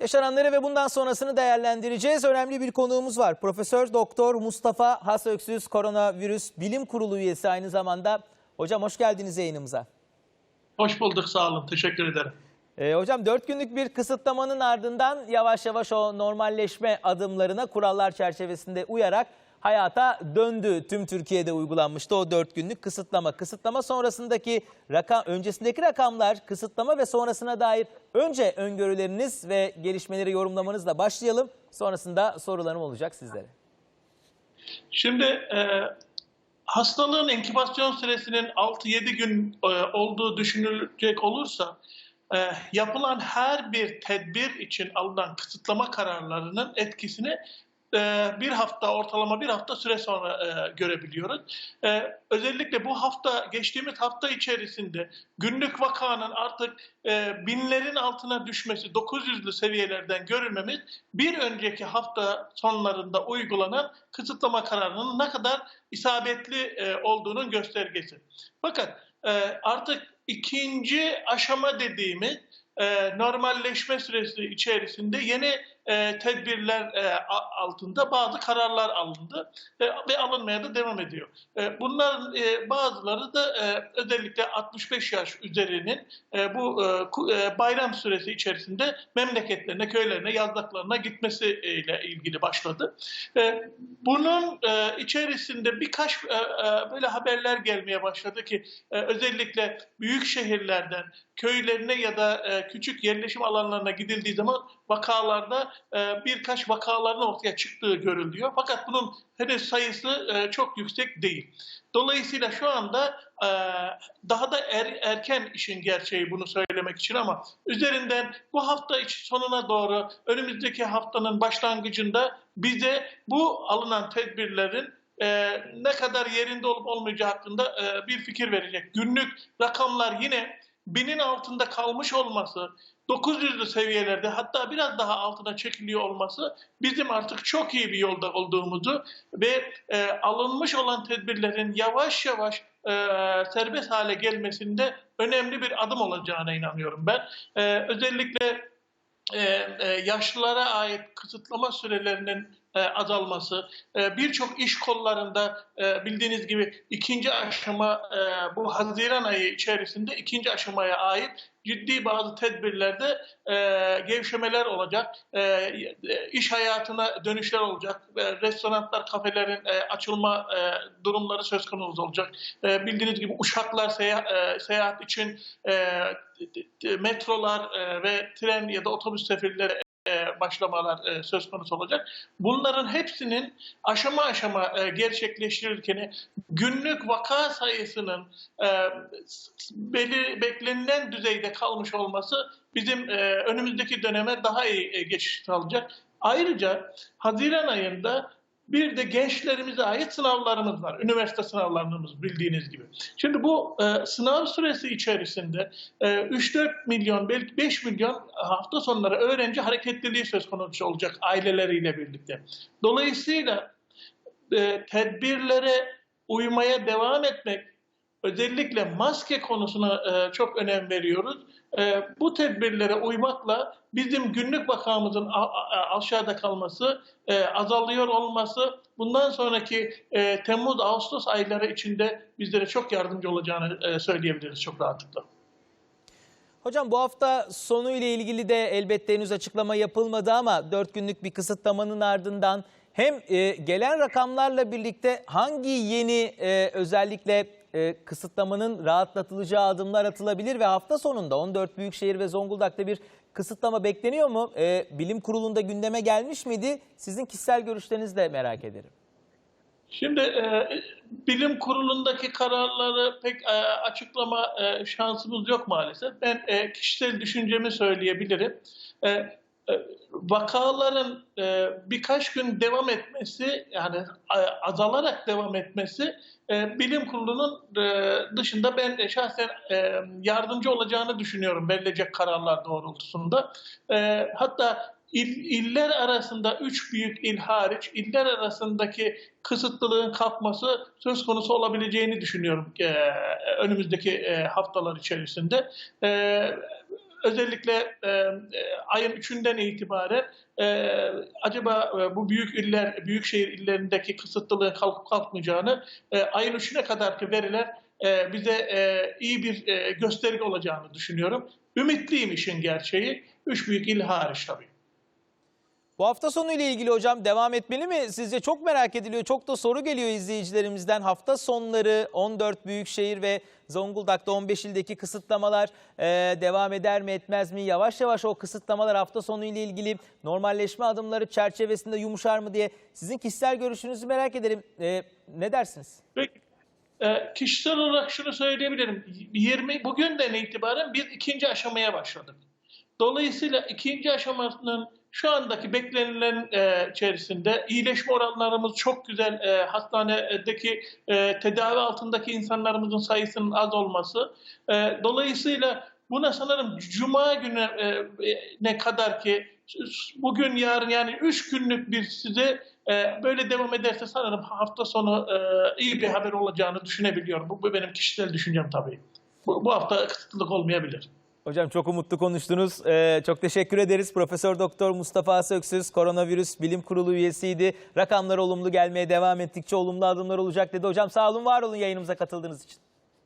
Yaşananları ve bundan sonrasını değerlendireceğiz. Önemli bir konuğumuz var. Profesör Doktor Mustafa Hasöksüz Koronavirüs Bilim Kurulu üyesi aynı zamanda. Hocam hoş geldiniz yayınımıza. Hoş bulduk, sağ olun. Teşekkür ederim. Ee, hocam 4 günlük bir kısıtlamanın ardından yavaş yavaş o normalleşme adımlarına kurallar çerçevesinde uyarak hayata döndü. Tüm Türkiye'de uygulanmıştı o 4 günlük kısıtlama. Kısıtlama sonrasındaki rakam, öncesindeki rakamlar, kısıtlama ve sonrasına dair önce öngörüleriniz ve gelişmeleri yorumlamanızla başlayalım. Sonrasında sorularım olacak sizlere. Şimdi e, hastalığın inkübasyon süresinin 6-7 gün e, olduğu düşünülecek olursa e, yapılan her bir tedbir için alınan kısıtlama kararlarının etkisini e, bir hafta ortalama bir hafta süre sonra e, görebiliyoruz. E, özellikle bu hafta geçtiğimiz hafta içerisinde günlük vakanın artık e, binlerin altına düşmesi 900'lü seviyelerden görülmemiz bir önceki hafta sonlarında uygulanan kısıtlama kararının ne kadar isabetli e, olduğunun göstergesi. Fakat artık ikinci aşama dediğimiz normalleşme süresi içerisinde yeni e, tedbirler e, altında bazı kararlar alındı e, ve alınmaya da devam ediyor. E, bunların e, bazıları da e, özellikle 65 yaş üzerinin e, bu e, e, bayram süresi içerisinde memleketlerine, köylerine, yazlıklarına gitmesiyle ilgili başladı. E, bunun e, içerisinde birkaç e, e, böyle haberler gelmeye başladı ki e, özellikle büyük şehirlerden köylerine ya da e, küçük yerleşim alanlarına gidildiği zaman vakalarda e, birkaç vakaların ortaya çıktığı görülüyor. Fakat bunun henüz sayısı e, çok yüksek değil. Dolayısıyla şu anda e, daha da er- erken işin gerçeği bunu söylemek için ama üzerinden bu hafta içi sonuna doğru önümüzdeki haftanın başlangıcında bize bu alınan tedbirlerin e, ne kadar yerinde olup olmayacağı hakkında e, bir fikir verecek. Günlük rakamlar yine binin altında kalmış olması, 900'lü seviyelerde hatta biraz daha altına çekiliyor olması bizim artık çok iyi bir yolda olduğumuzu ve e, alınmış olan tedbirlerin yavaş yavaş e, serbest hale gelmesinde önemli bir adım olacağına inanıyorum ben. E, özellikle e, e, yaşlılara ait kısıtlama sürelerinin e, azalması, e, birçok iş kollarında e, bildiğiniz gibi ikinci aşama bu Haziran ayı içerisinde ikinci aşamaya ait ciddi bazı tedbirlerde gevşemeler olacak, iş hayatına dönüşler olacak, restoranlar, kafelerin açılma durumları söz konusu olacak. Bildiğiniz gibi uçaklar seyahat, için e, metrolar ve tren ya da otobüs seferleri e, başlamalar e, söz konusu olacak. Bunların hepsinin aşama aşama e, günlük vaka sayısının e, beklenilen düzeyde kalmış olması bizim e, önümüzdeki döneme daha iyi geçiş sağlayacak. Ayrıca Haziran ayında bir de gençlerimize ait sınavlarımız var. Üniversite sınavlarımız bildiğiniz gibi. Şimdi bu e, sınav süresi içerisinde e, 3-4 milyon belki 5 milyon hafta sonları öğrenci hareketliliği söz konusu olacak aileleriyle birlikte. Dolayısıyla e, tedbirlere uymaya devam etmek özellikle maske konusuna e, çok önem veriyoruz. E, bu tedbirlere uymakla bizim günlük vakamızın a- a- aşağıda kalması, e, azalıyor olması bundan sonraki e, Temmuz-Ağustos ayları içinde bizlere çok yardımcı olacağını e, söyleyebiliriz çok rahatlıkla. Hocam bu hafta sonu ile ilgili de elbette henüz açıklama yapılmadı ama 4 günlük bir kısıtlamanın ardından hem e, gelen rakamlarla birlikte hangi yeni e, özellikle e, kısıtlamanın rahatlatılacağı adımlar atılabilir ve hafta sonunda 14 büyükşehir ve Zonguldak'ta bir kısıtlama bekleniyor mu? E, bilim kurulunda gündeme gelmiş miydi? Sizin kişisel görüşlerinizi de merak ederim. Şimdi e, bilim kurulundaki kararları pek e, açıklama e, şansımız yok maalesef. Ben e, kişisel düşüncemi söyleyebilirim. E, vakaların e, birkaç gün devam etmesi yani e, azalarak devam etmesi e, bilim kurulunun dışında ben şahsen yardımcı olacağını düşünüyorum verilecek kararlar doğrultusunda. Hatta İl, iller arasında üç büyük il hariç iller arasındaki kısıtlılığın kalkması söz konusu olabileceğini düşünüyorum önümüzdeki haftalar içerisinde. E, özellikle e, e, ayın 3'ünden itibaren e, acaba e, bu büyük iller, büyük şehir illerindeki kısıtlılığın kalkıp kalkmayacağını e, ayın 3'üne kadarki veriler e, bize e, iyi bir e, gösterge olacağını düşünüyorum. Ümitliyim işin gerçeği. Üç büyük il hariç tabii. Bu hafta sonu ile ilgili hocam devam etmeli mi? Sizce çok merak ediliyor. Çok da soru geliyor izleyicilerimizden. Hafta sonları 14 büyükşehir ve Zonguldak'ta 15 ildeki kısıtlamalar e, devam eder mi etmez mi? Yavaş yavaş o kısıtlamalar hafta sonu ile ilgili normalleşme adımları çerçevesinde yumuşar mı diye sizin kişisel görüşünüzü merak ederim. E, ne dersiniz? Peki, e, kişisel olarak şunu söyleyebilirim. 20 bugünden itibaren bir ikinci aşamaya başladık. Dolayısıyla ikinci aşamanın şu andaki beklenilen e, içerisinde iyileşme oranlarımız çok güzel. E, hastanedeki e, tedavi altındaki insanlarımızın sayısının az olması. E, dolayısıyla buna sanırım Cuma günü e, ne kadar ki bugün yarın yani üç günlük bir size e, böyle devam ederse sanırım hafta sonu e, iyi bir haber olacağını düşünebiliyorum. Bu, bu benim kişisel düşüncem tabii. Bu, bu hafta kısıtlılık olmayabilir. Hocam çok umutlu konuştunuz. Ee, çok teşekkür ederiz. Profesör Doktor Mustafa Söksüz koronavirüs bilim kurulu üyesiydi. Rakamlar olumlu gelmeye devam ettikçe olumlu adımlar olacak dedi. Hocam sağ olun var olun yayınımıza katıldığınız için.